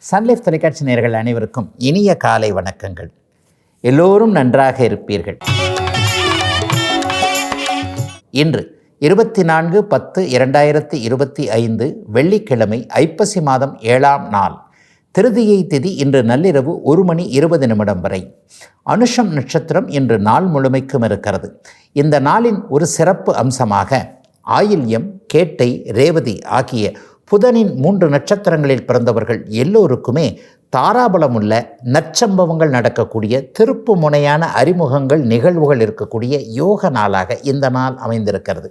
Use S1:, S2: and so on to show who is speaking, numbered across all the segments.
S1: Sun Life தொலைக்காட்சி நேர்கள் அனைவருக்கும் இனிய காலை வணக்கங்கள். எல்லோரும் நன்றாக இருப்பீர்கள். இன்று இருபத்தி நான்கு பத்து இரண்டாயிரத்தி இருபத்தி ஐந்து வெள்ளிக்கிழமை ஐப்பசி மாதம் ஏழாம் நாள். திருதியை திதி இன்று நள்ளிரவு ஒரு மணி இருபது நிமிடம் வரை. அனுஷம் நட்சத்திரம் இன்று நாள் முழுமைக்கும் இருக்கிறது. இந்த நாளின் ஒரு சிறப்பு அம்சமாக ஆயில்யம் கேட்டை ரேவதி ஆகிய புதனின் மூன்று நட்சத்திரங்களில் பிறந்தவர்கள் எல்லோருக்குமே தாராபலமுள்ள நற்சம்பவங்கள் நடக்கக்கூடிய திருப்பு முனையான அறிமுகங்கள் நிகழ்வுகள் இருக்கக்கூடிய யோக நாளாக இந்த நாள் அமைந்திருக்கிறது.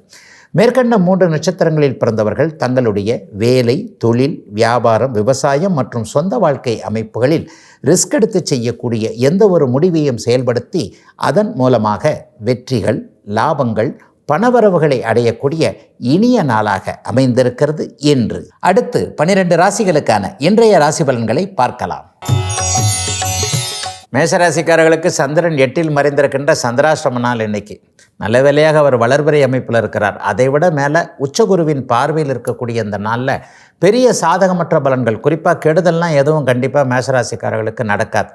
S1: மேற்கண்ட மூன்று நட்சத்திரங்களில் பிறந்தவர்கள் தங்களுடைய வேலை தொழில் வியாபாரம் விவசாயம் மற்றும் சொந்த வாழ்க்கை அமைப்புகளில் ரிஸ்க் எடுத்து செய்யக்கூடிய எந்த ஒரு முடிவையும் செயல்படுத்தி அதன் மூலமாக வெற்றிகள் லாபங்கள் பணவரவுகளை அடையக்கூடிய இனிய நாளாக அமைந்திருக்கிறது என்று அடுத்து பனிரெண்டு ராசிகளுக்கான இன்றைய ராசி பலன்களை பார்க்கலாம். மேசராசிக்காரர்களுக்கு சந்திரன் எட்டில் மறைந்திருக்கின்ற சந்திராசிரம நாள் இன்னைக்கு. நல்ல வேலையாக அவர் வளர்பிறை அமைப்பில் இருக்கிறார். அதை விட மேலே உச்சகுருவின் பார்வையில் இருக்கக்கூடிய இந்த நாளில் பெரிய சாதகமற்ற பலன்கள் குறிப்பாக கெடுதல்லாம் எதுவும் கண்டிப்பாக மேஷராசிக்காரர்களுக்கு நடக்காது.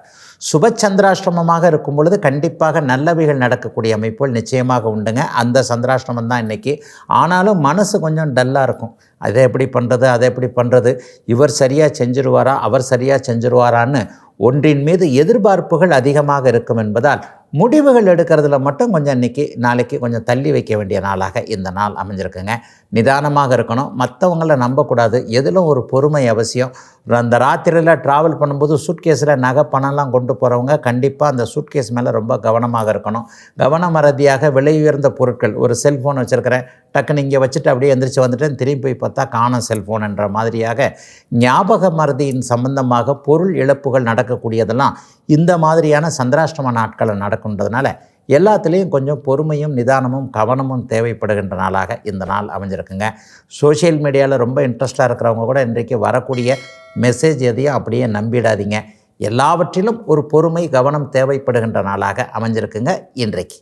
S1: சுப சந்திராஷ்டிரமமாக இருக்கும் பொழுது கண்டிப்பாக நல்லவைகள் நடக்கக்கூடிய அமைப்புகள் நிச்சயமாக உண்டுங்க. அந்த சந்திராஷ்டிரமம் தான் இன்றைக்கி ஆனாலும் மனசு கொஞ்சம் டல்லாக இருக்கும். அதை எப்படி பண்ணுறது அதை எப்படி பண்ணுறது இவர் சரியாக செஞ்சுருவாரா அவர் சரியாக செஞ்சிருவாரான்னு ஒன்றின் மீது எதிர்பார்ப்புகள் அதிகமாக இருக்கும் என்பதால் முடிவுகள் எடுக்கிறதுல மட்டும் கொஞ்சம் இன்றைக்கி நாளைக்கு கொஞ்சம் தள்ளி வைக்க வேண்டிய நாளாக இந்த நாள் அமைஞ்சிருக்குங்க. நிதானமாக இருக்கணும். மற்றவங்கள நம்பக்கூடாது. எதிலும் ஒரு பொறுமை அவசியம். அந்த ராத்திரியில் ட்ராவல் பண்ணும்போது சூட்கேஸில் நகை பணம்லாம் கொண்டு போகிறவங்க கண்டிப்பாக அந்த சூட்கேஸ் மேலே ரொம்ப கவனமாக இருக்கணும். கவன மறதியாக விலை உயர்ந்த பொருட்கள் ஒரு செல்ஃபோன் வச்சுருக்கிறேன். டக்குன்னு இங்கே வச்சுட்டு அப்படியே எந்திரிச்சு வந்துட்டேன். திரும்பி போய் பார்த்தா காணும் செல்ஃபோன்ன்ற மாதிரியாக ஞாபக மறதியின் சம்பந்தமாக பொருள் இழப்புகள் நடக்கக்கூடியதெல்லாம் இந்த மாதிரியான சந்திராஷ்டம நாட்களில் நடக்கின்றதுனால எல்லாத்துலேயும் கொஞ்சம் பொறுமையும் நிதானமும் கவனமும் தேவைப்படுகின்ற நாளாக இந்த நாள் அமைஞ்சிருக்குங்க. சோஷியல் மீடியாவில் ரொம்ப இன்ட்ரெஸ்ட்டாக இருக்கிறவங்க கூட இன்றைக்கு வரக்கூடிய மெசேஜ் எதையும் அப்படியே நம்பிடாதீங்க. எல்லாவற்றிலும் ஒரு பொறுமை கவனம் தேவைப்படுகின்ற நாளாக அமைஞ்சிருக்குங்க இன்றைக்கு.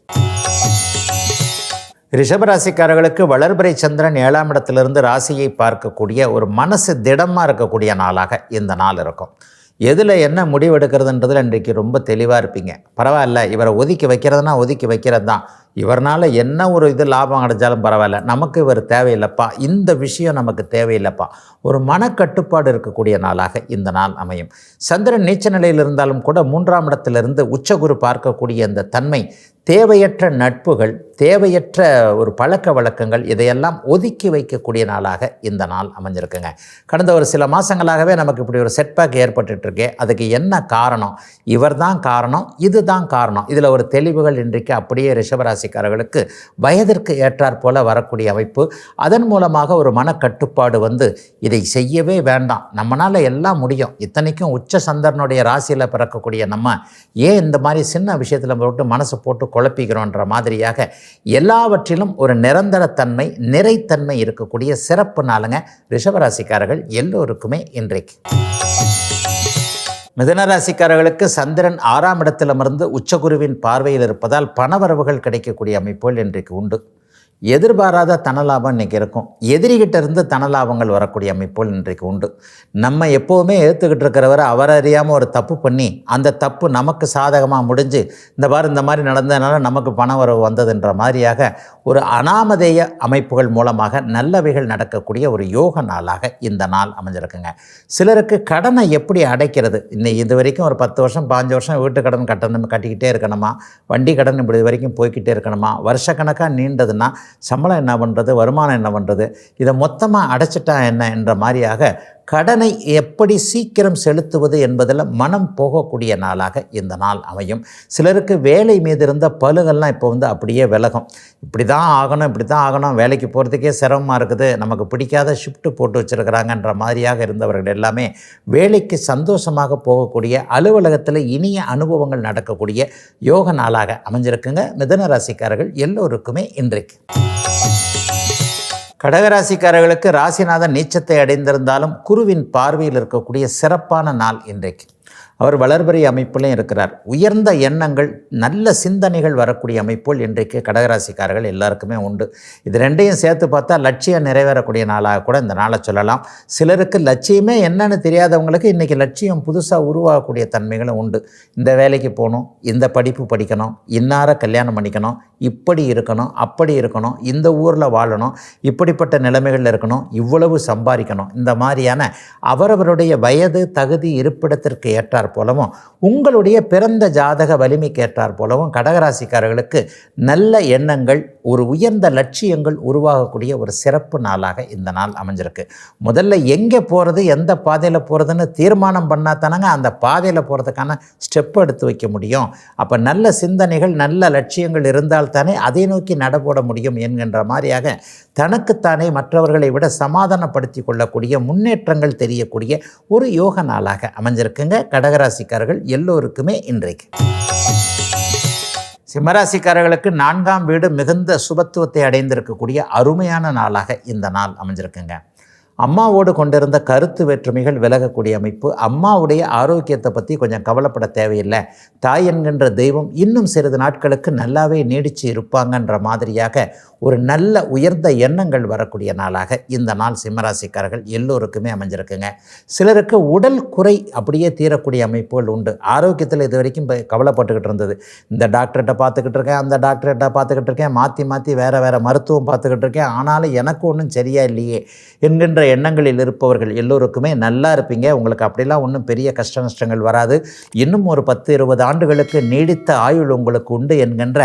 S1: ரிஷபராசிக்காரர்களுக்கு வளர்பிறை சந்திரன் ஏழாம் இடத்திலிருந்து ராசியை பார்க்கக்கூடிய ஒரு மனசு திடமாக இருக்கக்கூடிய நாளாக இந்த நாள் இருக்கும். எதில் என்ன முடிவெடுக்கிறதுன்றதில் இன்றைக்கு ரொம்ப தெளிவாக இருப்பீங்க. பரவாயில்ல இவரை ஒதுக்கி வைக்கிறதுனா ஒதுக்கி வைக்கிறது தான் இவர்னால் என்ன ஒரு இது லாபம் அடைஞ்சாலும் பரவாயில்ல. நமக்கு இவர் தேவையில்லைப்பா. இந்த விஷயம் நமக்கு தேவையில்லைப்பா. ஒரு மனக்கட்டுப்பாடு இருக்கக்கூடிய நாளாக இந்த நாள் அமையும். சந்திரன் நீச்ச நிலையில் இருந்தாலும் கூட மூன்றாம் இடத்திலிருந்து உச்சகுரு பார்க்கக்கூடிய இந்த தன்மை தேவையற்ற நட்புகள் தேவையற்ற ஒரு பழக்க வழக்கங்கள் இதையெல்லாம் ஒதுக்கி வைக்கக்கூடிய நாளாக இந்த நாள் அமைஞ்சிருக்குங்க. கடந்த ஒரு சில மாதங்களாகவே நமக்கு இப்படி ஒரு செட்பேக் ஏற்பட்டுருக்கு அதுக்கு என்ன காரணம்? இவர் தான் காரணம் இதுதான் காரணம். இதில் ஒரு தெளிவுகள் இன்றைக்கு அப்படியே ராசிக்காரர்களுக்கு வயதிற்கு ஏற்றாற் போல வரக்கூடிய அமைப்பு. அதன் மூலமாக ஒரு மனக்கட்டுப்பாடு வந்து இதை செய்யவே வேண்டாம். நம்மளால் எல்லாம் முடியும். இத்தனைக்கும் உச்ச சந்தரனுடைய ராசியில் பிறக்கக்கூடிய நம்ம ஏன் இந்த மாதிரி சின்ன விஷயத்தில் போட்டு மனசை போட்டு குழப்பிக்கிறோன்ற மாதிரியாக எல்லாவற்றிலும் ஒரு நிரந்தரத்தன்மை நிறைத்தன்மை இருக்கக்கூடிய சிறப்பு நாளுங்க ரிஷபராசிக்காரர்கள் எல்லோருக்குமே இன்றைக்கு. மிதனராசிக்காரர்களுக்கு சந்திரன் ஆறாம் இடத்திலிருந்து உச்சகுருவின் பார்வையில் இருப்பதால் பணவரவுகள் கிடைக்கக்கூடிய அமைப்புகள் இன்றைக்கு உண்டு. எதிர்பாராத தனலாபம் இன்றைக்கி இருக்கும். எதிரிகிட்ட இருந்து தனலாபங்கள் வரக்கூடிய அமைப்புகள் இன்றைக்கு உண்டு. நம்ம எப்போவுமே ஏற்றுக்கிட்டு இருக்கிறவரை அவர் அறியாமல் ஒரு தப்பு பண்ணி அந்த தப்பு நமக்கு சாதகமாக முடிஞ்சு இந்த மாதிரி இந்த மாதிரி நடந்ததுனால நமக்கு பண வரவு வந்ததுன்ற மாதிரியாக ஒரு அனாமதேய அமைப்புகள் மூலமாக நல்லவைகள் நடக்கக்கூடிய ஒரு யோக நாளாக இந்த நாள் அமைஞ்சிருக்குங்க. சிலருக்கு கடனை எப்படி அடைக்கிறது? இன்னைக்கு இது வரைக்கும் ஒரு பத்து வருஷம் பாஞ்சு வருஷம் வீட்டு கடன் கட்டணும் கட்டிக்கிட்டே இருக்கணுமா? வண்டி கடன் இப்படி வரைக்கும் போய்கிட்டே இருக்கணுமா? வருஷக்கணக்காக நீண்டதுன்னா சம்பளம் என்ன பண்ணுறது வருமானம் என்ன பண்ணுறது இதை மொத்தமாக அடைச்சிட்டா என்ன? என்ற மாதிரியாக கடனை எப்படி சீக்கிரம் செலுத்துவது என்பதில் மனம் போகக்கூடிய நாளாக இந்த நாள் அமையும். சிலருக்கு வேலை மீது இருந்த பழுகெல்லாம் இப்போ வந்து அப்படியே விலகும். இப்படி தான் ஆகணும் இப்படி தான் ஆகணும். வேலைக்கு போகிறதுக்கே சிரமமாக இருக்குது. நமக்கு பிடிக்காத ஷிஃப்ட்டு போட்டு வச்சுருக்கிறாங்கன்ற மாதிரியாக இருந்தவர்கள் எல்லாமே வேலைக்கு சந்தோஷமாக போகக்கூடிய அலுவலகத்தில் இனிய அனுபவங்கள் நடக்கக்கூடிய யோக நாளாக அமைஞ்சிருக்குங்க. மிதன ராசிக்காரர்கள் எல்லோருக்குமே இன்றைக்கு. கடகராசிக்காரர்களுக்கு ராசிநாதன் நீச்சத்தை அடைந்திருந்தாலும் குருவின் பார்வையில் இருக்கக்கூடிய சிறப்பான நாள் இன்றைக்கு. அவர் வளர்பறை அமைப்பிலையும் இருக்கிறார். உயர்ந்த எண்ணங்கள் நல்ல சிந்தனைகள் வரக்கூடிய அமைப்புகள் இன்றைக்கு கடகராசிக்காரர்கள் எல்லாருக்குமே உண்டு. இது ரெண்டையும் சேர்த்து பார்த்தா லட்சியம் நிறைவேறக்கூடிய நாளாக கூட இந்த நாளை சொல்லலாம். சிலருக்கு லட்சியமே என்னன்னு தெரியாதவங்களுக்கு இன்றைக்கி லட்சியம் புதுசாக உருவாகக்கூடிய தன்மைகளும் உண்டு. இந்த வேலைக்கு போகணும் இந்த படிப்பு படிக்கணும் இன்னார கல்யாணம் பண்ணிக்கணும் இப்படி இருக்கணும் அப்படி இருக்கணும் இந்த ஊரில் வாழணும் இப்படிப்பட்ட நிலைமைகளில் இருக்கணும் இவ்வளவு சம்பாதிக்கணும். இந்த மாதிரியான அவரவருடைய வயது தகுதி இருப்பிடத்திற்கு ஏற்றார் போலவும் உங்களுடைய பிறந்த ஜாதக வலிமைக்கேற்றாற் போலவும் கடகராசிக்காரர்களுக்கு நல்ல எண்ணங்கள் ஒரு உயர்ந்த லட்சியங்கள் உருவாகக்கூடிய ஒரு சிறப்பு நாளாக இந்த நாள் அமைஞ்சிருக்கு. முதல்ல எங்கே போகிறது எந்த பாதையில் போகிறதுன்னு தீர்மானம் பண்ணால் தானங்க அந்த பாதையில் போகிறதுக்கான ஸ்டெப் எடுத்து வைக்க முடியும். அப்போ நல்ல சிந்தனைகள் நல்ல லட்சியங்கள் இருந்தால் தானே அதை நோக்கி நடபோட முடியும் என்கின்ற மாதிரியாக தனக்குத்தானே மற்றவர்களை விட சமாதானப்படுத்தி கொள்ளக்கூடிய முன்னேற்றங்கள் தெரியக்கூடிய ஒரு யோக நாளாக அமைஞ்சிருக்குங்க. சிம்மராசிக்காரர்கள் எல்லோருக்குமே இன்றைக்கு. சிம்மராசிக்காரர்களுக்கு நான்காம் வீடு மிகுந்த சுபத்துவத்தை அடைந்திருக்கக்கூடிய அருமையான நாளாக இந்த நாள் அமைஞ்சிருக்குங்க. அம்மாவோடு கொண்டிருந்த கருத்து வேற்றுமைகள் விலகக்கூடிய அமைப்பு அம்மாவுடைய ஆரோக்கியத்தை பற்றி கொஞ்சம் கவலைப்பட தேவையில்லை. தாய் என்கின்ற தெய்வம் இன்னும் சிறிது நாட்களுக்கு நல்லாவே நீடித்து இருப்பாங்கன்ற மாதிரியாக ஒரு நல்ல உயர்ந்த எண்ணங்கள் வரக்கூடிய நாளாக இந்த நாள் சிம்மராசிக்காரர்கள் எல்லோருக்குமே அமைஞ்சிருக்குங்க. சிலருக்கு உடல் குறை அப்படியே தீரக்கூடிய அமைப்புகள் உண்டு. ஆரோக்கியத்தில் இது வரைக்கும் இப்போ கவலைப்பட்டுக்கிட்டு இருந்தது. இந்த டாக்டர்கிட்ட பார்த்துக்கிட்டு இருக்கேன் அந்த டாக்டர்கிட்ட பார்த்துக்கிட்டு இருக்கேன் மாற்றி மாற்றி வேறு வேறு மருத்துவம் பார்த்துக்கிட்டு இருக்கேன். ஆனாலும் எனக்கு ஒன்றும் சரியா இல்லையே என்கின்ற எண்ணங்களில் இருப்பவர்கள் எல்லோருக்குமே நல்லா இருப்பீங்க. உங்களுக்கு அப்படிலாம் ஒன்றும் பெரிய கஷ்ட நஷ்டங்கள் வராது. இன்னும் ஒரு பத்து இருபது ஆண்டுகளுக்கு நீடித்த ஆயுள் உங்களுக்கு உண்டு என்கின்ற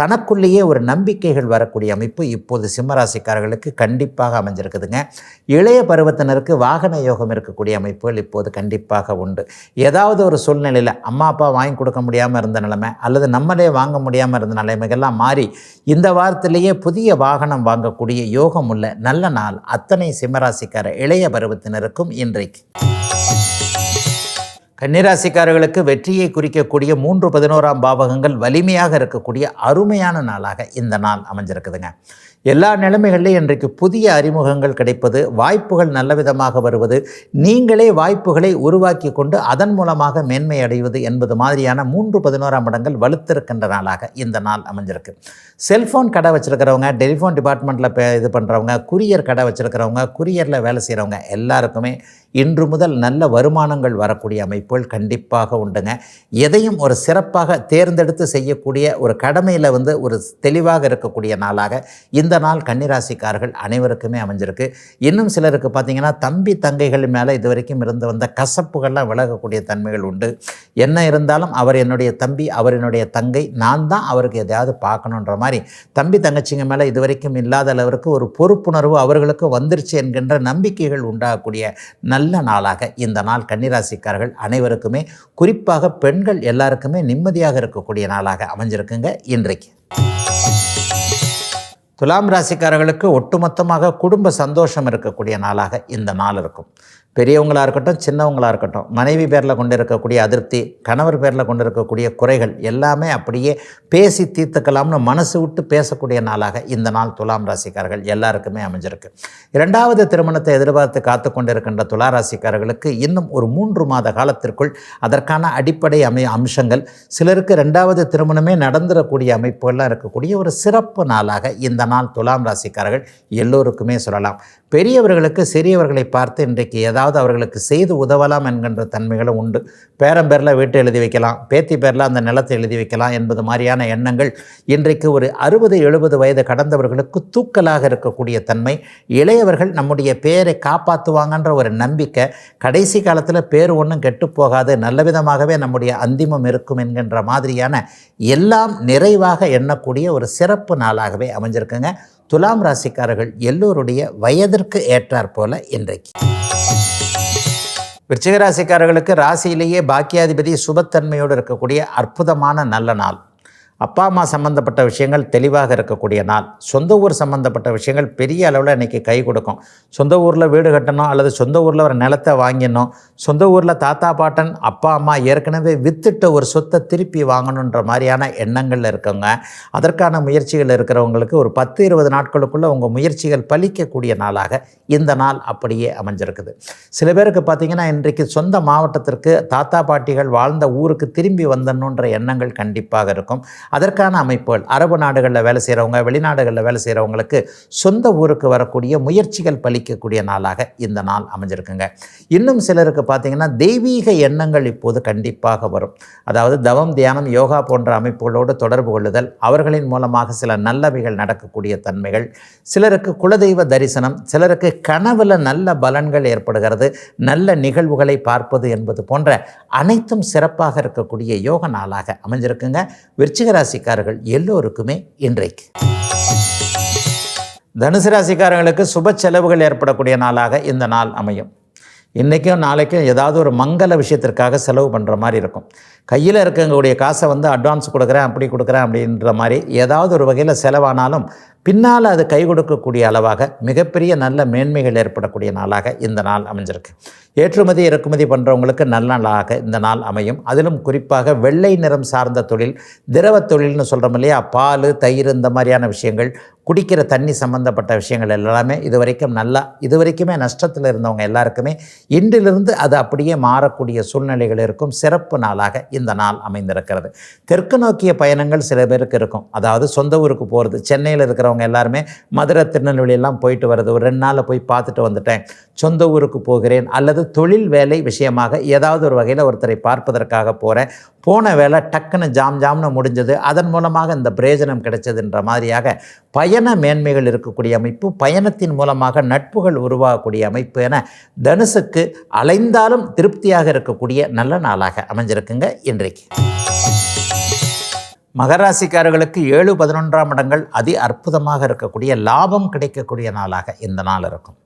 S1: தனக்குள்ளேயே ஒரு நம்பிக்கைகள் வரக்கூடிய அமைப்பு இப்போது சிம்மராசிக்காரர்களுக்கு கண்டிப்பாக அமைஞ்சிருக்குதுங்க. இளைய பருவத்தினருக்கு வாகன யோகம் இருக்கக்கூடிய அமைப்புகள் இப்போது கண்டிப்பாக உண்டு. ஏதாவது ஒரு சூழ்நிலையில் அம்மா அப்பா வாங்கி கொடுக்க முடியாமல் இருந்த நிலைமை அல்லது நம்மளே வாங்க முடியாமல் இருந்த நிலைமைகள்லாம் மாறி இந்த வாரத்திலேயே புதிய வாகனம் வாங்கக்கூடிய யோகம் உள்ள நல்ல நாள் அத்தனை சிம்மராசிக்கார இளைய பருவத்தினருக்கும் இன்றைக்கு. கன்னிராசிக்காரர்களுக்கு வெற்றியை குறிக்கக்கூடிய மூன்று பதினோராம் பாவகங்கள் வலிமையாக இருக்கக்கூடிய அருமையான நாளாக இந்த நாள் அமைஞ்சிருக்குதுங்க. எல்லா நிலைமைகளிலும் இன்றைக்கு புதிய அறிமுகங்கள் கிடைப்பது வாய்ப்புகள் நல்ல விதமாக வருவது நீங்களே வாய்ப்புகளை உருவாக்கி கொண்டு அதன் மூலமாக மேன்மை அடைவது என்பது மாதிரியான மூன்று பதினோராம் இடங்கள் வலுத்திருக்கின்ற நாளாக இந்த நாள் அமைஞ்சிருக்கு. செல்ஃபோன் கடை வச்சுருக்கிறவங்க டெலிஃபோன் டிபார்ட்மெண்ட்டில் இது பண்ணுறவங்க குரியர் கடை வச்சுருக்கிறவங்க குரியரில் வேலை செய்கிறவங்க எல்லாருக்குமே இன்று முதல் நல்ல வருமானங்கள் வரக்கூடிய அமைப்புகள் கண்டிப்பாக உண்டுங்க. எதையும் ஒரு சிறப்பாக தேர்ந்தெடுத்து செய்யக்கூடிய ஒரு கடமையில் வந்து ஒரு தெளிவாக இருக்கக்கூடிய நாளாக இந்த நாள் கன்னிராசிக்காரர்கள் அனைவருக்குமே அமைஞ்சிருக்கு. இன்னும் சிலருக்கு பார்த்தீங்கன்னா தம்பி தங்கைகள் மேலே இது வரைக்கும் இருந்து வந்த கசப்புகள்லாம் விலகக்கூடிய தன்மைகள் உண்டு. என்ன இருந்தாலும் அவர் என்னுடைய தம்பி அவர் என்னுடைய தங்கை நான் தான் அவருக்கு எதையாவது பார்க்கணுன்ற மாதிரி தம்பி தங்கச்சிங்க மேலே இது வரைக்கும் இல்லாத அளவிற்கு ஒரு பொறுப்புணர்வு அவர்களுக்கு வந்துருச்சு என்கின்ற நம்பிக்கைகள் உண்டாகக்கூடிய நல்ல நாளாக இந்த நாள் கன்னிராசிக்காரர்கள் அனைவருக்குமே குறிப்பாக பெண்கள் எல்லாருக்குமே நிம்மதியாக இருக்கக்கூடிய நாளாக அமைஞ்சிருக்குங்க இன்றைக்கு. துலாம் ராசிக்காரர்களுக்கு ஒட்டுமொத்தமாக குடும்ப சந்தோஷம் இருக்கக்கூடிய நாளாக இந்த நாள் இருக்கும். பெரியவங்களாக இருக்கட்டும் சின்னவங்களாக இருக்கட்டும் மனைவி பேரில் கொண்டு இருக்கக்கூடிய அதிருப்தி கணவர் பேரில் கொண்டு இருக்கக்கூடிய குறைகள் எல்லாமே அப்படியே பேசி தீர்த்துக்கலாம்னு மனசு விட்டு பேசக்கூடிய நாளாக இந்த நாள் துலாம் ராசிக்காரர்கள் எல்லாருக்குமே அமைஞ்சிருக்கு. இரண்டாவது திருமணத்தை எதிர்பார்த்து காத்து கொண்டிருக்கின்ற துலா ராசிக்காரர்களுக்கு இன்னும் ஒரு மூன்று மாத காலத்திற்குள் அதற்கான அடிப்படை அமை அம்சங்கள் சிலருக்கு ரெண்டாவது திருமணமே நடந்துடக்கூடிய அமைப்புகள்லாம் இருக்கக்கூடிய ஒரு சிறப்பு நாளாக இந்த நாள் துலாம் ராசிக்காரர்கள் எல்லோருக்குமே சொல்லலாம். பெரியவர்களுக்கு சிறியவர்களை பார்த்து இன்றைக்கு ஏதாவது அவர்களுக்கு செய்து உதவலாம் என்கின்ற தன்மைகளும் உண்டு. பேரம்பேரில் வீட்டை எழுதி வைக்கலாம் பேத்தி பேரில் அந்த நிலத்தை எழுதி வைக்கலாம் என்பது மாதிரியான எண்ணங்கள் இன்றைக்கு ஒரு அறுபது எழுபது வயது கடந்தவர்களுக்கு தூக்கலாக இருக்கக்கூடிய தன்மை. இளையவர்கள் நம்முடைய பேரை காப்பாற்றுவாங்கன்ற ஒரு நம்பிக்கை கடைசி காலத்தில் பேர் ஒன்றும் கெட்டு போகாது நல்ல விதமாகவே நம்முடைய அந்திமம் இருக்கும் என்கின்ற மாதிரியான எல்லாம் நிறைவாக எண்ணக்கூடிய ஒரு சிறப்பு நாளாகவே அமைஞ்சிருக்குங்க. துலாம் ராசிக்காரர்கள் எல்லோருடைய வயதிற்கு ஏற்றாற் போல இன்றைக்கு. விருச்சிக ராசிக்காரர்களுக்கு ராசியிலேயே பாக்கியாதிபதி சுபத்தன்மையோடு இருக்கக்கூடிய அற்புதமான நல்ல நாள். அப்பா அம்மா சம்மந்தப்பட்ட விஷயங்கள் தெளிவாக இருக்கக்கூடிய நாள். சொந்த ஊர் சம்மந்தப்பட்ட விஷயங்கள் பெரிய அளவில் இன்றைக்கி கை கொடுக்கும். சொந்த ஊரில் வீடு கட்டணும் அல்லது சொந்த ஊரில் ஒரு நிலத்தை வாங்கிடணும். சொந்த ஊரில் தாத்தா பாட்டன் அப்பா அம்மா ஏற்கனவே வித்துட்ட ஒரு சொத்தை திருப்பி வாங்கணுன்ற மாதிரியான எண்ணங்களில் இருக்கவங்க அதற்கான முயற்சிகள் இருக்கிறவங்களுக்கு ஒரு பத்து இருபது நாட்களுக்குள்ளே உங்கள் முயற்சிகள் பலிக்கக்கூடிய நாளாக இந்த நாள் அப்படியே அமைஞ்சிருக்குது. சில பேருக்கு பார்த்தீங்கன்னா இன்றைக்கு சொந்த மாவட்டத்திற்கு தாத்தா பாட்டிகள் வாழ்ந்த ஊருக்கு திரும்பி வந்தணுன்ற எண்ணங்கள் கண்டிப்பாக இருக்கும். அதற்கான அமைப்புகள். அரபு நாடுகளில் வேலை செய்கிறவங்க வெளிநாடுகளில் வேலை செய்கிறவங்களுக்கு சொந்த ஊருக்கு வரக்கூடிய முயற்சிகள் பலிக்கக்கூடிய நாளாக இந்த நாள் அமைஞ்சிருக்குங்க. இன்னும் சிலருக்கு பார்த்தீங்கன்னா தெய்வீக எண்ணங்கள் இப்போது கண்டிப்பாக வரும். அதாவது தவம் தியானம் யோகா போன்ற அமைப்புகளோடு தொடர்பு கொள்ளுதல் அவர்களின் மூலமாக சில நல்லவைகள் நடக்கக்கூடிய தன்மைகள். சிலருக்கு குலதெய்வ தரிசனம் சிலருக்கு கனவில் நல்ல பலன்கள் ஏற்படுகிறது நல்ல நிகழ்வுகளை பார்ப்பது என்பது போன்ற அனைத்தும் சிறப்பாக இருக்கக்கூடிய யோக நாளாக அமைஞ்சிருக்குங்க. விருச்சிகர ராசிக்காரர்கள் எல்லோருக்குமே இன்றைக்கு. தனுசு ராசிக்காரர்களுக்கு சுப செலவுகள் ஏற்படக்கூடிய நாளாக இந்த நாள் அமையும். இன்றைக்கும் நாளைக்கும் ஏதாவது ஒரு மங்கள விஷயத்திற்காக செலவு பண்ணுற மாதிரி இருக்கும். கையில் இருக்கவங்களுடைய காசை வந்து அட்வான்ஸ் கொடுக்குறேன் அப்படி கொடுக்குறேன் அப்படின்ற மாதிரி ஏதாவது ஒரு வகையில் செலவானாலும் பின்னால் அது கை கொடுக்கக்கூடிய அளவாக மிகப்பெரிய நல்ல மேன்மைகள் ஏற்படக்கூடிய நாளாக இந்த நாள் அமைஞ்சிருக்கு. ஏற்றுமதி இறக்குமதி பண்ணுறவங்களுக்கு நல்ல நாளாக இந்த நாள் அமையும். அதிலும் குறிப்பாக வெள்ளை நிறம் சார்ந்த தொழில் திரவ தொழில்னு சொல்கிறோம் இல்லையா? பால் தயிர் இந்த மாதிரியான விஷயங்கள் குடிக்கிற தண்ணி சம்மந்தப்பட்ட விஷயங்கள் எல்லாமே இது வரைக்கும் நல்லா இது வரைக்குமே நஷ்டத்தில் இருந்தவங்க எல்லாருக்குமே இன்றிலிருந்து அது அப்படியே மாறக்கூடிய சூழ்நிலைகள் இருக்கும். சிறப்பு நாளாக இந்த நாள் அமைந்திருக்கிறது. தெற்கு நோக்கிய பயணங்கள் சில பேருக்கு இருக்கும். அதாவது சொந்த ஊருக்கு போகிறது சென்னையில் இருக்கிறவங்க எல்லாருமே மதுரை திருநெல்வேலியெல்லாம் போயிட்டு வர்றது ஒரு ரெண்டு நாளில் போய் பார்த்துட்டு வந்துட்டேன். சொந்த ஊருக்கு போகிறேன் அல்லது தொழில் வேலை விஷயமாக ஏதாவது ஒரு வகையில் ஒருத்தரை பார்ப்பதற்காக போகிறேன் போன வேலை டக்குன்னு ஜாம் ஜாம்னு முடிஞ்சது. அதன் மூலமாக இந்த பிரயோஜனம் கிடைச்சதுன்ற மாதிரியாக பயண மேன்மைகள் இருக்கக்கூடிய அமைப்பு பயணத்தின் மூலமாக நட்புகள் உருவாகக்கூடிய அமைப்பு என தனுசுக்கு அலைந்தாலும் திருப்தியாக இருக்கக்கூடிய நல்ல நாளாக அமைஞ்சிருக்குங்க இன்றைக்கு. மகராசிக்காரர்களுக்கு ஏழு பதினொன்றாம் இடங்கள் அதி அற்புதமாக இருக்கக்கூடிய லாபம் கிடைக்கக்கூடிய நாளாக இந்த நாள் இருக்கும்.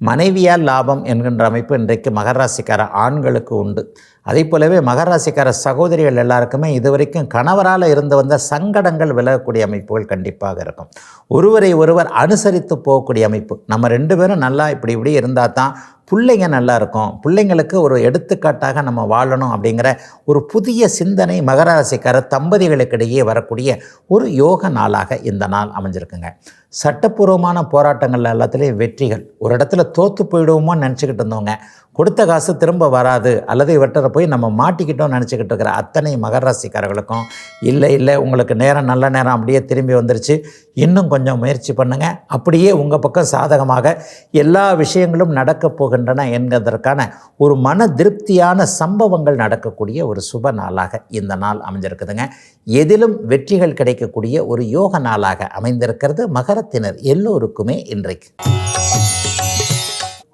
S1: மனைவியால் லாபம் என்கின்ற அமைப்பு இன்றைக்கு மகராசிக்கார ஆண்களுக்கு உண்டு. அதே போலவே மகராசிக்கார சகோதரிகள் எல்லாருக்குமே இதுவரைக்கும் கணவரால் இருந்து வந்த சங்கடங்கள் விலகக்கூடிய அமைப்புகள் கண்டிப்பாக இருக்கும். ஒருவரை ஒருவர் அனுசரித்து போகக்கூடிய அமைப்பு. நம்ம ரெண்டு பேரும் நல்லா இப்படி இப்படி இருந்தால் தான் பிள்ளைங்க நல்லா இருக்கும் பிள்ளைங்களுக்கு ஒரு எடுத்துக்காட்டாக நம்ம வாழணும் அப்படிங்கிற ஒரு புதிய சிந்தனை மகராசிக்கார தம்பதிகளுக்கிடையே வரக்கூடிய ஒரு யோக நாளாக இந்த நாள் அமைஞ்சிருக்குங்க. சட்டப்பூர்வமான போராட்டங்கள் எல்லாத்துலேயும் வெற்றிகள். ஒரு இடத்துல தோற்று போயிடுவோமோன்னு நினச்சிக்கிட்டு இருந்தவங்க கொடுத்த காசு திரும்ப வராது. அல்லது இவற்றை போய் நம்ம மாட்டிக்கிட்டோம்னு நினச்சிக்கிட்டு இருக்கிற அத்தனை மகராசிக்காரர்களுக்கும் இல்லை இல்லை உங்களுக்கு நேரம் நல்ல நேரம் அப்படியே திரும்பி வந்துருச்சு. இன்னும் கொஞ்சம் முயற்சி பண்ணுங்கள் அப்படியே உங்கள் பக்கம் சாதகமாக எல்லா விஷயங்களும் நடக்கப் போகின்றன என்கிறதற்கான ஒரு மன திருப்தியான சம்பவங்கள் நடக்கக்கூடிய ஒரு சுப நாளாக இந்த நாள் அமைஞ்சிருக்குதுங்க. எதிலும் வெற்றிகள் கிடைக்கக்கூடிய ஒரு யோக நாளாக அமைந்திருக்கிறது மகரத்தினர் எல்லோருக்குமே இன்றைக்கு.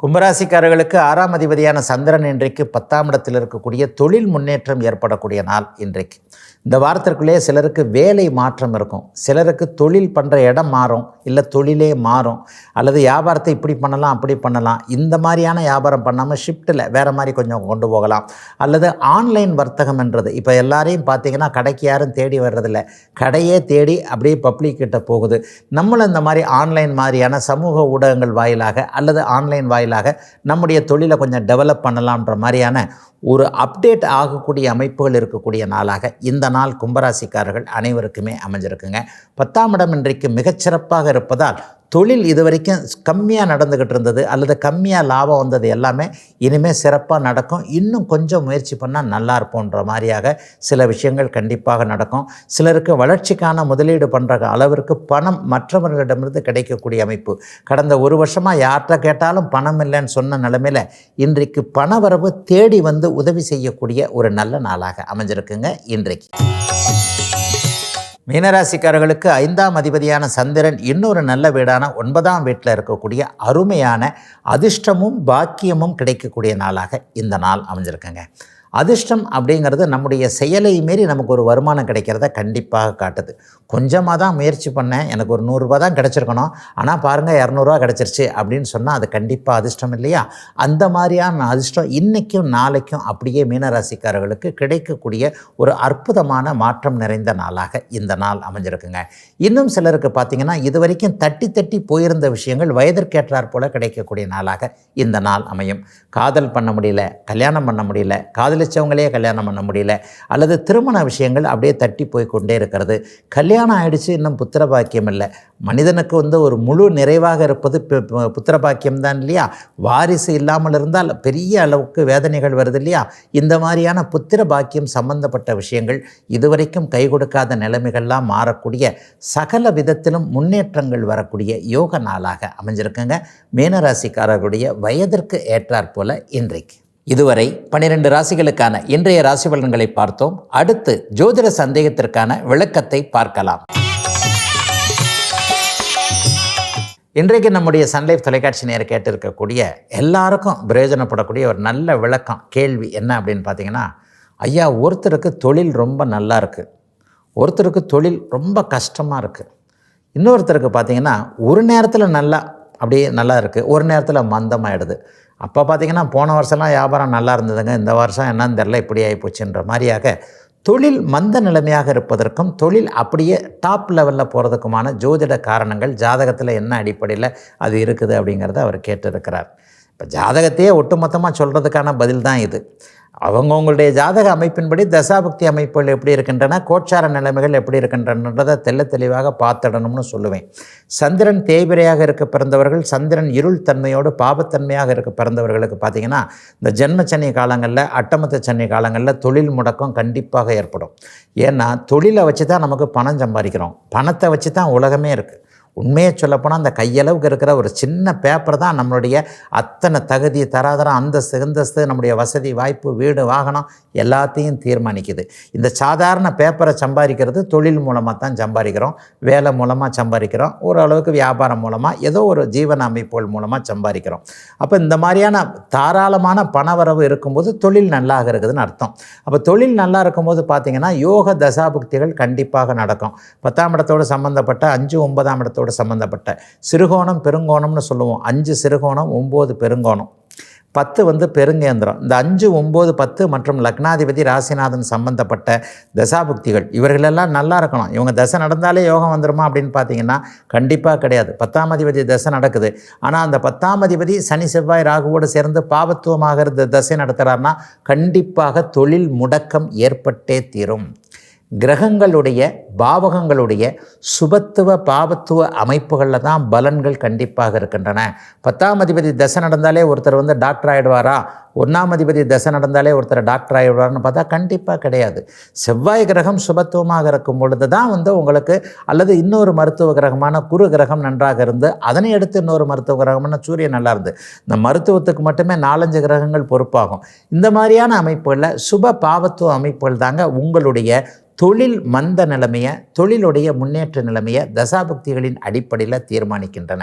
S1: கும்பராசிக்காரர்களுக்கு ஆறாம் அதிபதியான சந்திரன் இன்றைக்கு பத்தாம் இடத்தில் இருக்கக்கூடிய தொழில் முன்னேற்றம் ஏற்படக்கூடிய நாள் இன்றைக்கு. இந்த வாரத்திற்குள்ளேயே சிலருக்கு வேலை மாற்றம் இருக்கும். சிலருக்கு தொழில் பண்ணுற இடம் மாறும். இல்லை தொழிலே மாறும். அல்லது வியாபாரத்தை இப்படி பண்ணலாம் அப்படி பண்ணலாம். இந்த மாதிரியான வியாபாரம் பண்ணாமல் ஷிஃப்ட்டில் வேறு மாதிரி கொஞ்சம் கொண்டு போகலாம். அல்லது ஆன்லைன் வர்த்தகம் என்றது. இப்போ எல்லாரையும் பார்த்தீங்கன்னா கடைக்கு யாரும் தேடி வர்றதில்ல. கடையே தேடி அப்படியே பப்ளிக் கிட்ட போகுது. நம்மளும் இந்த மாதிரி ஆன்லைன் மாதிரியான சமூக ஊடகங்கள் வாயிலாக அல்லது ஆன்லைன் வாயிலாக நம்முடைய தொழிலை கொஞ்சம் டெவலப் பண்ணலாம்ன்ற மாதிரியான ஒரு அப்டேட் ஆகக்கூடிய அமைப்புகள் இருக்கக்கூடிய நாளாக இந்த நாள் கும்பராசிக்காரர்கள் அனைவருக்குமே அமைஞ்சிருக்குங்க. பத்தாம் இடம் இன்றைக்கு மிகச்சிறப்பாக இருப்பதால் தொழில் இது வரைக்கும் கம்மியாக நடந்துக்கிட்டு இருந்தது அல்லது கம்மியாக லாபம் வந்தது எல்லாமே இனிமேல் சிறப்பாக நடக்கும். இன்னும் கொஞ்சம் முயற்சி பண்ணால் நல்லா இருப்போன்ற மாதிரியாக சில விஷயங்கள் கண்டிப்பாக நடக்கும். சிலருக்கு வளர்ச்சிக்கான முதலீடு பண்ணுற அளவிற்கு பணம் மற்றவர்களிடமிருந்து கிடைக்கக்கூடிய அமைப்பு. கடந்த ஒரு வருஷமாக யார்கிட்ட கேட்டாலும் பணம் இல்லைன்னு சொன்ன நிலைமையில் இன்றைக்கு பண வரவு தேடி வந்து உதவி செய்யக்கூடிய ஒரு நல்ல நாளாக அமைஞ்சிருக்குங்க இன்றைக்கு. மீனராசிக்காரர்களுக்கு ஐந்தாம் அதிபதியான சந்திரன் இன்னொரு நல்ல வீடான ஒன்பதாம் வீட்டில் இருக்கக்கூடிய அருமையான அதிர்ஷ்டமும் பாக்கியமும் கிடைக்கக்கூடிய நாளாக இந்த நாள் அமைஞ்சிருக்குங்க. அதிர்ஷ்டம் அப்படிங்கிறது நம்முடைய செயலை மீறி நமக்கு ஒரு வருமானம் கிடைக்கிறத கண்டிப்பாக காட்டுது. கொஞ்சமாக தான் முயற்சி பண்ணேன். எனக்கு ஒரு நூறுரூவா தான் கிடச்சிருக்கணும். ஆனால் பாருங்கள் இரநூறுவா கிடச்சிருச்சு அப்படின்னு சொன்னால் அது கண்டிப்பாக அதிர்ஷ்டம் இல்லையா? அந்த மாதிரியான அதிர்ஷ்டம் இன்றைக்கும் நாளைக்கும் அப்படியே மீனராசிக்காரர்களுக்கு கிடைக்கக்கூடிய ஒரு அற்புதமான மாற்றம் நிறைந்த நாளாக இந்த நாள் அமைஞ்சிருக்குங்க. இன்னும் சிலருக்கு பார்த்தீங்கன்னா இது வரைக்கும் தட்டி தட்டி போயிருந்த விஷயங்கள் வயதிற்கேற்றாற் போல கிடைக்கக்கூடிய நாளாக இந்த நாள் அமையும். காதல் பண்ண முடியல கல்யாணம் பண்ண முடியல காதலிச்சவங்களே கல்யாணம் பண்ண முடியல. அல்லது திருமண விஷயங்கள் அப்படியே தட்டி போய் கொண்டே இருக்கிறது. கல்யாணம் ஆயிடுச்சு இன்னும் புத்திர பாக்கியம் இல்லை. மனிதனுக்கு வந்து ஒரு முழு நிறைவாக இருப்பது புத்திர பாக்கியம் தான் இல்லையா? வாரிசு இல்லாமல் இருந்தால் பெரிய அளவுக்கு வேதனைகள் வருது இல்லையா? இந்த மாதிரியான புத்திர பாக்கியம் சம்பந்தப்பட்ட விஷயங்கள் இதுவரைக்கும் கை கொடுக்காத நிலைமைகள்லாம் மாறக்கூடிய சகல விதத்திலும் முன்னேற்றங்கள் வரக்கூடிய யோக நாளாக அமைஞ்சிருக்குங்க. மீனராசிக்காரர்களுடைய வயதிற்கு ஏற்றாற்போல் இன்றைக்கு. இதுவரை பனிரெண்டு ராசிகளுக்கான இன்றைய ராசி பலன்களை பார்த்தோம். அடுத்து ஜோதிட சந்தேகத்திற்கான விளக்கத்தை பார்க்கலாம். இன்றைக்கு நம்முடைய சன்லைஃப் தொலைக்காட்சி நேரம் கேட்டிருக்கக்கூடிய எல்லாருக்கும் பிரயோஜனப்படக்கூடிய ஒரு நல்ல விளக்கம் கேள்வி என்ன அப்படின்னு பார்த்தீங்கன்னா ஐயா ஒருத்தருக்கு தொழில் ரொம்ப நல்லா இருக்குது ஒருத்தருக்கு தொழில் ரொம்ப கஷ்டமாக இருக்குது இன்னொருத்தருக்கு பார்த்தீங்கன்னா ஒரு நேரத்தில் நல்லா அப்படியே நல்லா இருக்குது ஒரு நேரத்தில் மந்தமாயிடுது. அப்போ பார்த்தீங்கன்னா போன வருஷம்லாம் வியாபாரம் நல்லா இருந்ததுங்க. இந்த வருஷம் என்னன்னு தெரில இப்படி ஆகிப்போச்சுன்ற மாதிரியாக தொழில் மந்த நிலைமையாக இருப்பதற்கும் தொழில் அப்படியே டாப் லெவலில் போகிறதுக்குமான ஜோதிட காரணங்கள் ஜாதகத்தில் என்ன அடிப்படையில் அது இருக்குது அப்படிங்கிறத அவர் கேட்டிருக்கிறார். இப்போ ஜாதகத்தையே ஒட்டுமொத்தமாக சொல்கிறதுக்கான பதில் தான் இது. அவங்கவுங்களுடைய ஜாதக அமைப்பின்படி தசாபக்தி அமைப்புகள் எப்படி இருக்கின்றன கோச்சார நிலைமைகள் எப்படி இருக்கின்றனன்றதை தெள்ள தெளிவாக பார்த்துடணும்னு சொல்லுவேன். சந்திரன் தேய்பிரையாக இருக்க பிறந்தவர்கள் சந்திரன் இருள் தன்மையோடு பாபத்தன்மையாக இருக்க பிறந்தவர்களுக்கு பார்த்தீங்கன்னா இந்த ஜென்ம சனி காலங்களில் அட்டமத்த சனி காலங்களில் தொழில் முடக்கம் கண்டிப்பாக ஏற்படும். ஏன்னா தொழிலை வச்சு தான் நமக்கு பணம் சம்பாதிக்கிறோம். பணத்தை வச்சு தான் உலகமே இருக்குது உண்மையை சொல்லப்போனால் அந்த கையளவுக்கு இருக்கிற ஒரு சின்ன பேப்பர் தான் நம்மளுடைய அத்தனை தகுதி தராதரம் அந்தஸ்து அந்தஸ்து நம்முடைய வசதி வாய்ப்பு வீடு வாகனம் எல்லாத்தையும் தீர்மானிக்குது. இந்த சாதாரண பேப்பரை சம்பாதிக்கிறது தொழில் மூலமாக தான் சம்பாதிக்கிறோம். வேலை மூலமாக சம்பாதிக்கிறோம். ஓரளவுக்கு வியாபாரம் மூலமாக ஏதோ ஒரு ஜீவன அமைப்புகள் மூலமாக சம்பாதிக்கிறோம். அப்போ இந்த மாதிரியான தாராளமான பணவரவு இருக்கும்போது தொழில் நல்லாக இருக்குதுன்னு அர்த்தம். அப்போ தொழில் நல்லா இருக்கும்போது பார்த்திங்கன்னா யோக தசாபுக்திகள் கண்டிப்பாக நடக்கும். பத்தாம் இடத்தோடு சம்பந்தப்பட்ட அஞ்சு ஒன்பதாம் இடத்தோடு சம்மந்தப்பட்ட சிறுகோணம் பெருங்கோணம்னு சொல்லுவோம். அஞ்சு சிறுகோணம் ஒம்பது பெருங்கோணம். பத்து வந்து பெருங்கேந்திரம். இந்த அஞ்சு ஒம்பது பத்து மற்றும் லக்னாதிபதி ராசிநாதன் சம்பந்தப்பட்ட தசாபுக்திகள் இவர்களெல்லாம் நல்லா இருக்கணும். இவங்க தசை நடந்தாலே யோகம் வந்துருமா அப்படின்னு பார்த்தீங்கன்னா கண்டிப்பாக கிடையாது. பத்தாம் அதிபதி தசை நடக்குது. ஆனால் அந்த பத்தாம் அதிபதி சனி செவ்வாய் ராகுவோடு சேர்ந்து பாவத்துவமாக இருந்த தசை நடத்துகிறாருன்னா கண்டிப்பாக தொழில் முடக்கம் ஏற்பட்டே தீரும். கிரகங்களுடைய பாவகங்களுடைய சுபத்துவ பாவத்துவ அமைப்புகளில் தான் பலன்கள் கண்டிப்பாக இருக்கின்றன. பத்தாம் அதிபதி தசை நடந்தாலே ஒருத்தர் வந்து டாக்டர் ஆகிடுவாரா ஒன்றாம் அதிபதி தசை நடந்தாலே ஒருத்தர் டாக்டர் ஆகிடுவார்னு பார்த்தா கண்டிப்பாக கிடையாது. செவ்வாய் கிரகம் சுபத்துவமாக இருக்கும் பொழுது தான் வந்து உங்களுக்கு அல்லது இன்னொரு மருத்துவ கிரகமான குரு கிரகம் நன்றாக இருந்து அதனை அடுத்து இன்னொரு மருத்துவ கிரகமான சூரியன் நல்லா இருந்து. இந்த மருத்துவத்துக்கு மட்டுமே நாலஞ்சு கிரகங்கள் பொறுப்பாகும். இந்த மாதிரியான அமைப்புகளில் சுப பாவத்துவ அமைப்புகள் தாங்க உங்களுடைய தொழில் மந்த நிலைமையை தொழிலுடைய முன்னேற்ற நிலைமையை தசாபக்திகளின் அடிப்படையில் தீர்மானிக்கின்றன.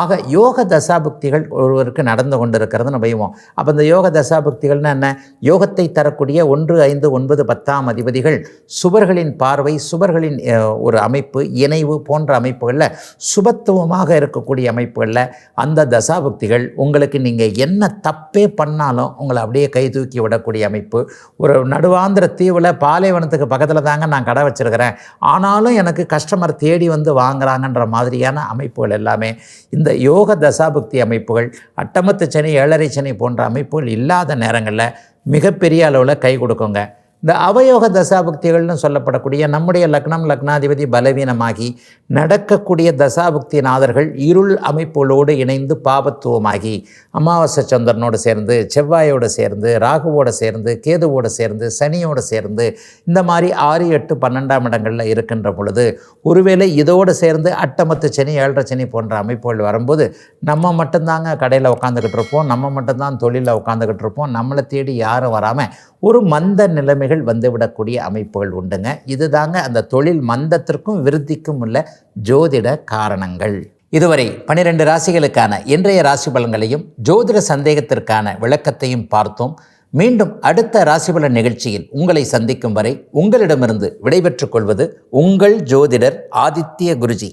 S1: ஆக யோக தசாபக்திகள் ஒருவருக்கு நடந்து கொண்டிருக்கிறதுன்னு வைவோம் அப்போ இந்த யோக தசாபக்திகள்னால் என்ன? யோகத்தை தரக்கூடிய ஒன்று ஐந்து ஒன்பது பத்தாம் அதிபதிகள் சுவர்களின் பார்வை சுவர்களின் ஒரு அமைப்பு இணைவு போன்ற அமைப்புகளில் சுபத்துவமாக இருக்கக்கூடிய அமைப்புகளில் அந்த தசாபக்திகள் உங்களுக்கு நீங்கள் என்ன தப்பே பண்ணாலும் உங்களை அப்படியே கை தூக்கி விடக்கூடிய அமைப்பு. ஒரு நடுவாந்திர தீவில் பாலைவனத்துக்கு பக்கத்தில் தாங்க நான் கடை வச்சிருக்கிறேன். ஆனாலும் எனக்கு கஸ்டமர் தேடி வந்து வாங்குறாங்கன்ற மாதிரியான அமைப்புகள் எல்லாமே இந்த யோக தசாபக்தி அமைப்புகள் அட்டமத்து சனி ஏழரை சனி போன்ற அமைப்புகள் இல்லாத நேரங்களில் மிகப்பெரிய அளவில் கை கொடுக்குங்க. இந்த அவயோக தசாபக்திகள்னு சொல்லப்படக்கூடிய நம்முடைய லக்னம் லக்னாதிபதி பலவீனமாகி நடக்கக்கூடிய தசாபக்தி நாதர்கள் இருள் அமைப்புகளோடு இணைந்து பாபத்துவமாகி அமாவாசை சந்திரனோடு சேர்ந்து செவ்வாயோடு சேர்ந்து ராகுவோடு சேர்ந்து கேதுவோடு சேர்ந்து சனியோடு சேர்ந்து இந்த மாதிரி ஆறு எட்டு பன்னெண்டாம் இடங்களில் இருக்கின்ற பொழுது ஒருவேளை இதோடு சேர்ந்து அட்டமத்து சனி ஏழரை சனி போன்ற அமைப்புகள் வரும்போது நம்ம மட்டும்தாங்க கடையில் உட்காந்துக்கிட்டு இருப்போம் நம்ம மட்டும்தான் தொழிலில் உட்காந்துக்கிட்டு இருப்போம் நம்மளை தேடி யாரும் வராமல் ஒரு மந்த நிலைமைகள் வந்துவிடக்கூடிய அமைப்புகள் உண்டுங்க. இதுதாங்க அந்த தொழில் மந்தத்திற்கும் விருத்திக்கும் உள்ள ஜோதிட காரணங்கள். இதுவரை பனிரெண்டு ராசிகளுக்கான இன்றைய ராசி பலன்களையும் ஜோதிட சந்தேகத்திற்கான விளக்கத்தையும் பார்த்தோம். மீண்டும் அடுத்த ராசிபலன் நிகழ்ச்சியில் உங்களை சந்திக்கும் வரை உங்களிடமிருந்து விடைபெற்றுக் கொள்வது உங்கள் ஜோதிடர் ஆதித்ய குருஜி.